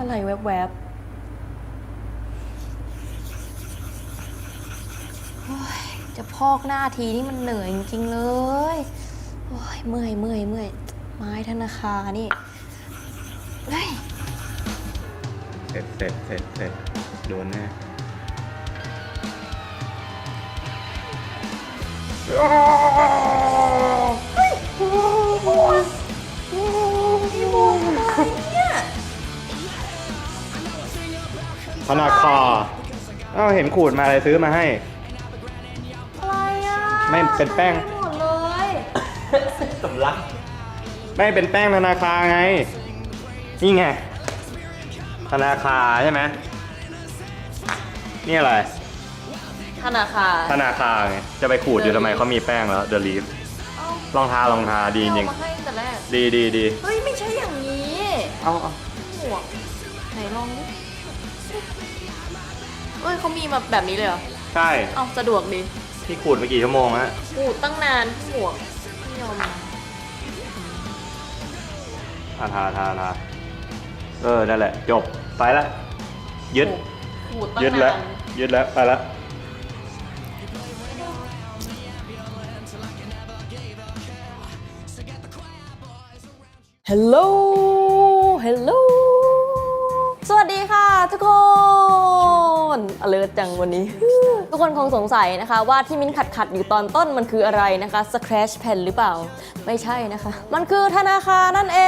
อะไรแวบๆโอ้ยจะพอกหน้าทีนี่มันเหนื่อยจริงๆเลย โอ้ยเมื่อยเมื่อยเมื่อยไม้ธนาคารนี่เฮ้ยเสร็จเสร็จเสร็จเสร็จโดนแน่ ธนาคารอ้าวเห็นขูดมาอะไรซื้อมาให้ อะไรอะไม่เป็นแป้ง หมดเลยสำลักไม่เป็นแป้งธนาคารไง นี่ไงธนาคารใช่ไหมนี่อะไรธนาคารธนาคารไงจะไปขูดอยู่ทำไมเขามีแป้งแล้วเดลีฟเอ้าลองทาลองทาดีจริงเอามาให้แต่แรก ดีดีดีเฮ้ย ไม่ใช่อย่างนี้ เอาเอา หมวกไหนลองดิ เฮ้ยเขามีมาแบบนี้เลยเหรอใช่เอ้าสะดวกดีที่ขูดไปกี่ชั่วโมงฮะปูดตั้งนานหมวกไม่ยอมมาอะทาทาทาเออนั่นแหละ จบไปละยึดปูดตั้งยึดนาแล้วนยึดแล้วไปละฮัลโหล ฮัลโหล alert จังวันนี้ ทุกคนคงสงสัยนะคะ ว่าที่มิ้นขัดขัดอยู่ตอนต้นมันคืออะไรนะคะ scratch pen หรือเปล่า ไม่ใช่นะคะ มันคือธนาคารนั่นเอ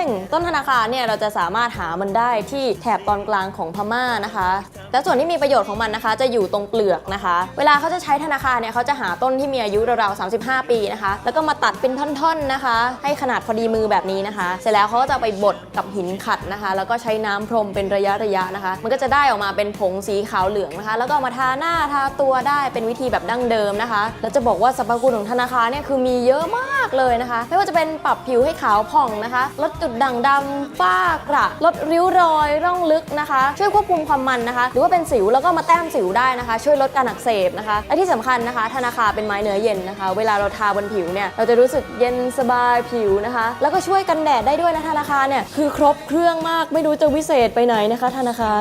ง ต้นธนาคารเนี่ยเราจะสามารถหามันได้ที่แถบตอนกลางของพม่านะคะ และส่วนที่มีประโยชน์ของมันนะคะ จะอยู่ตรงเปลือกนะคะ เวลาเขาจะใช้ธนาคารเนี่ยเขาจะหาต้นที่มีอายุราวๆ35 ปีนะคะ แล้วก็มาตัดเป็นท่อนๆนะคะ ให้ขนาดพอดีมือแบบนี้นะคะ เสร็จแล้วเขาก็จะไปบดกับหินขัดนะคะ แล้วก็ใช้น้ำพรมเป็นระยะระยะๆนะคะ มันก็จะได้ออกมาเป็นผงสีขาวเหลืองนะคะ แล้วก็มาทาหน้าทาตัวได้เป็นวิธีแบบดั้งเดิมนะคะ แล้วจะบอกว่าสรรพคุณของธนาคารเนี่ยคือมีเยอะมากเลยนะคะ ไม่ว่าจะเป็นปรับผิวให้ขาวผ่องนะคะ ลดจุดด่างดำฝ้ากระ ลดริ้วรอยร่องลึกนะคะ ช่วยควบคุมความมันนะคะหรือว่าเป็นสิวแล้วก็มาแต้มสิวได้นะคะ ช่วยลดการอักเสบนะคะและที่สำคัญนะคะธนาคาเป็นไม้เนื้อเย็นนะคะ เวลาเราทาบนผิวเนี่ยเราจะรู้สึกเย็นสบายผิวนะคะ แล้วก็ช่วยกันแดดได้ด้วยนะธนาคาเนี่ยคือครบเครื่องมากไม่รู้จะวิเศษไปไหนนะคะ ธนาคา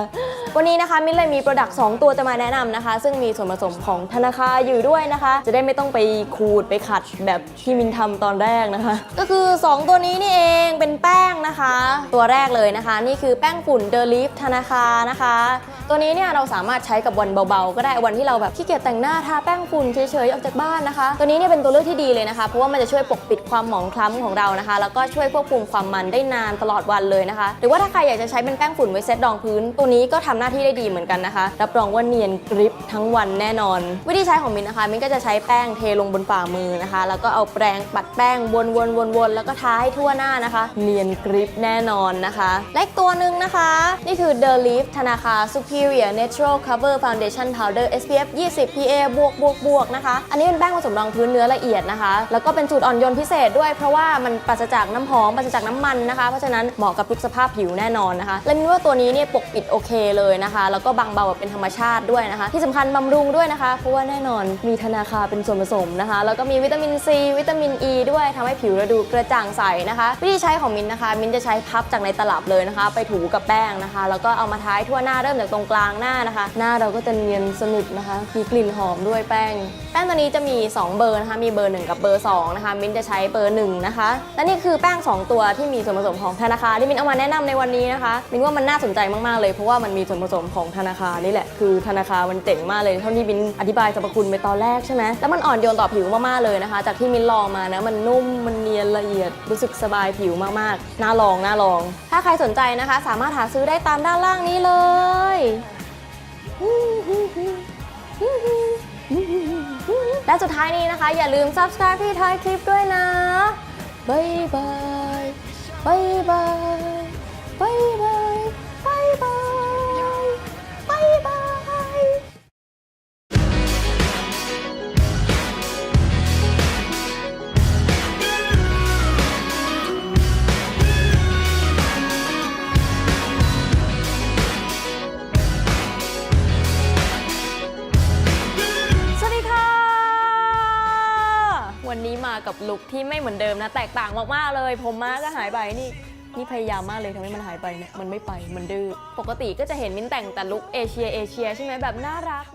วันนี้นะคะมิ้นเลยมีโปรดักต์2ตัวจะมาแนะนำนะคะ ซึ่งมีส่วนผสมของธนาคาอยู่ด้วยนะคะ จะได้ไม่ต้องไปขูดไปขัดแบบที่มินทำตอนแรกนะคะ ก็คือ 2 ตัวนี้นี่เองเป็นแป้งนะคะ ตัวแรกเลยนะคะ นี่คือแป้งฝุ่นเดลิฟธนาคานะคะ ตัวนี้เนี่ยเราสามารถใช้กับวันเบาๆ ก็ได้วันที่เราแบบขี้เกียจแต่งหน้าทาแป้งฝุ่นเฉยๆออกจากบ้านนะคะ ตัวนี้เนี่ยเป็นตัวเลือกที่ดีเลยนะคะ เพราะว่ามันจะช่วยปกปิดความหมองคล้ำของเรานะคะ แล้วก็ช่วยควบคุมความมันได้นานตลอดวันเลยนะคะ หรือว่าถ้าใครอยากจะใช้เป็นแป้งฝุ่นไว้เซตรองพื้น ตัวนี้ก็ทำหน้าที่ได้ดีเหมือนกันนะคะ รับรองว่าเนียนกริปทั้งวันแน่นอน วิธีใช้ของมินนะคะมินก็จะใช้แป้งเทลงบนฝ่ามือนะคะ แล้วก็เอาแปรงปัดแป้งวนๆๆๆแล้วก็ทาให้ทั่วหน้านะคะ เนียนกริปแน่นอนนะคะ และอีกตัวหนึ่งนะคะ นี่คือ The Leaf ธนาคาร Superior Natural Cover Foundation Powder SPF 20 PA บวกบวกบวกนะคะ อันนี้เป็นแป้งผสมรองพื้นเนื้อละเอียดนะคะ แล้วก็เป็นสูตรอ่อนโยนพิเศษด้วยเพราะว่ามันปราศจากน้ำหอมปราศจากน้ำมันนะคะ เพราะฉะนั้นเหมาะกับทุกสภาพผิวแน่นอนนะคะ และมินว่าตัวนี้เนี่ยปกปิดโอเคเลยนะคะ แล้วก็บางเบาแบบเป็นธรรมชาติด้วยนะคะ ที่สำคัญบำรุงด้วยนะคะ เพราะว่าแน่นอนมีธนาคาเป็นส่วนผสมนะคะ แล้วก็มีวิตามินซีวิตามินอ e ีด้วยทำให้ผิวเราดูกระจ่างใสนะคะ วิธีใช้ของมินนะคะ มินจะใช้พับจากในตลับเลยนะคะ ไปถูกับแป้งนะคะ แล้วก็เอามาท้ายทั่วหน้าเริ่มจากตรงกลางหน้านะคะ หน้าเราก็จะเนียนสนิทนะคะมีกลิ่นหอมด้วยแป้ง แป้งตัวนี้จะมี 2 เบอร์นะคะมีเบอร์ 1 กับเบอร์ 2 นะคะ มิ้นจะใช้เบอร์ 1 นะคะ และนี่คือแป้ง 2 ตัวที่มีส่วนผสมของธนาคารที่มิ้นเอามาแนะนำในวันนี้นะคะ มิ้นว่ามันน่าสนใจมากๆเลยเพราะว่ามันมีส่วนผสมของธนาคารนี่แหละคือธนาคารมันเจ๋งมากเลยเท่าที่มิ้นอธิบายสรรพคุณไปตอนแรกใช่ไหมแล้วมันอ่อนโยนต่อผิวมากๆเลยนะคะ จากที่มิ้นลองมานะมันนุ่มมันเนียนละเอียดรู้สึกสบายผิวมากๆน่าลองน่าลอง ถ้าใครสนใจนะคะ สามารถหาซื้อได้ตามด้านล่างนี้เลยและสุดท้ายนี้นะคะ อย่าลืม subscribe ที่ท้ายคลิปด้วยนะ บ๊ายบาย กับลุคที่ไม่เหมือนเดิมนะ แตกต่างมากๆเลย ผมมาก็หายไปนี่นี่พยายามมากเลยทำให้มันหายไปเนี่ยมันไม่ไปมันดื้อปกติก็จะเห็นมิ้นแต่งแต่ลุคเอเชียเอเชียใช่ไหมแบบน่ารัก